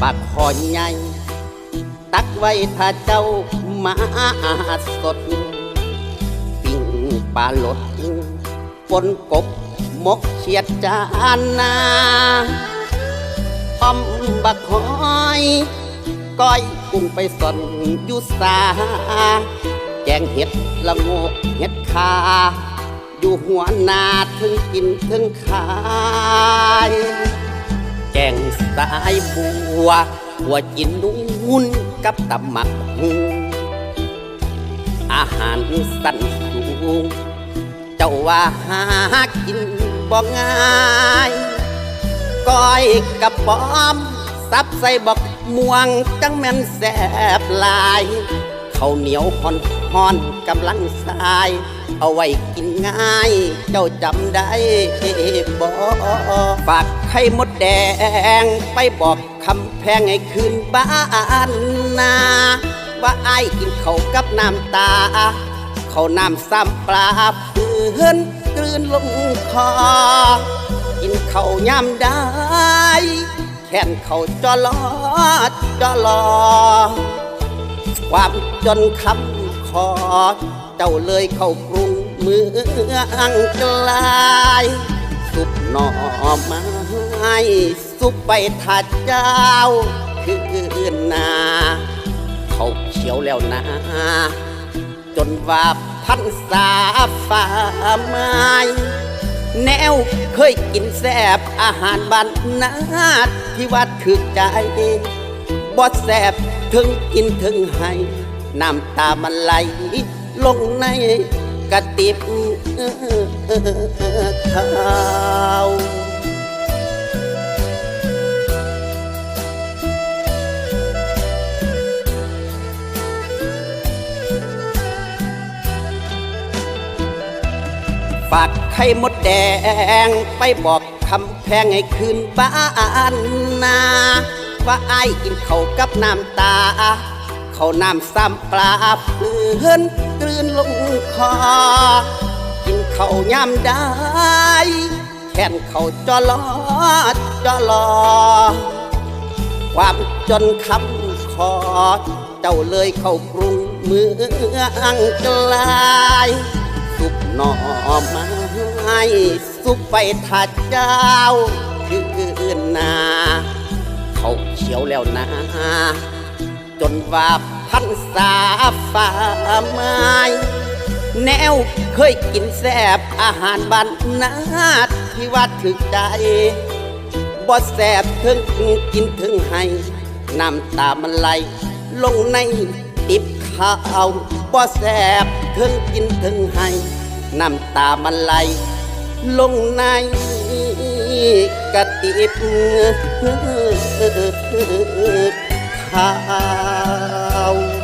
ปากคอใหญ่ ตักไว้ถ้าเจ้ามาสด ปิ้งปลาหลดปนกบมกเฉียดจานนาอมบักหอยก้อยกุ้งไปสนอยู่สาแกงเห็ดละโงกเห็ดคา อยู่หัวนาถึงกินถึงขาย กงสายบัวหัวจินนุ่นกับตำหมักหูอาหารสั้นสูงเจ้าว่าหากินบ่ง่ายก้อยกระป๋อมซับใส่บักม่วงจังแม่นแสบลายข้าวเหนียวห่อนห่อนกำลังสาย เอาไว้กินง่าย เจ้าจำได้บ่ฝากไข่มดแดง ไปบอกคำแพงให้คืนบ้านนา ว่าไอ้กินเขากับน้ำตา เขาน้ำซ้ำปลาเพื่อนกลืนลงคอ กินเขายามได้ แค่นเขาจอลอจอลอความจนคำคอ เจ้าเลยเข้ากรุงเมืองไกลายสุปหน่อไม้สุปไปถัดเจ้าคือนาเขาเขียวแล้วนะจนว่าพันษาฝ่าไม้แนวเคยกินแซบอาหารบ้านนาที่วัดถึกใจบ่แซบถึงกินถึงให้น้ำตามันไหล ลงในกระติบข้าวฝากไข่มดแดงไปบอกคำแพงให้คืนบ้านนาว่าไอ้กินเขากับน้ำตา เขาน้ำซ้ำปลาเพื่อนกลืนลงคอ กินเขายามได้ แค่นเขาจอลอจอลอ ความจนคำคอ เจ้าเลยเข้ากรุงเมืองไกลสุปหน่อไม้สุปไปถัดเจ้าคือนา เขาเขียวแล้วนะ จนว่าพันษาฝ่าไม้แนวเคยกินแซบอาหารบ้านนาที่ว่าถึกใจบ่แสบถึงกินถึงให้น้ำตามันไหลลงในติบข้าวบ่แสบถึงกินถึงให้น้ำตามันไหลลงในกระติบ ขาว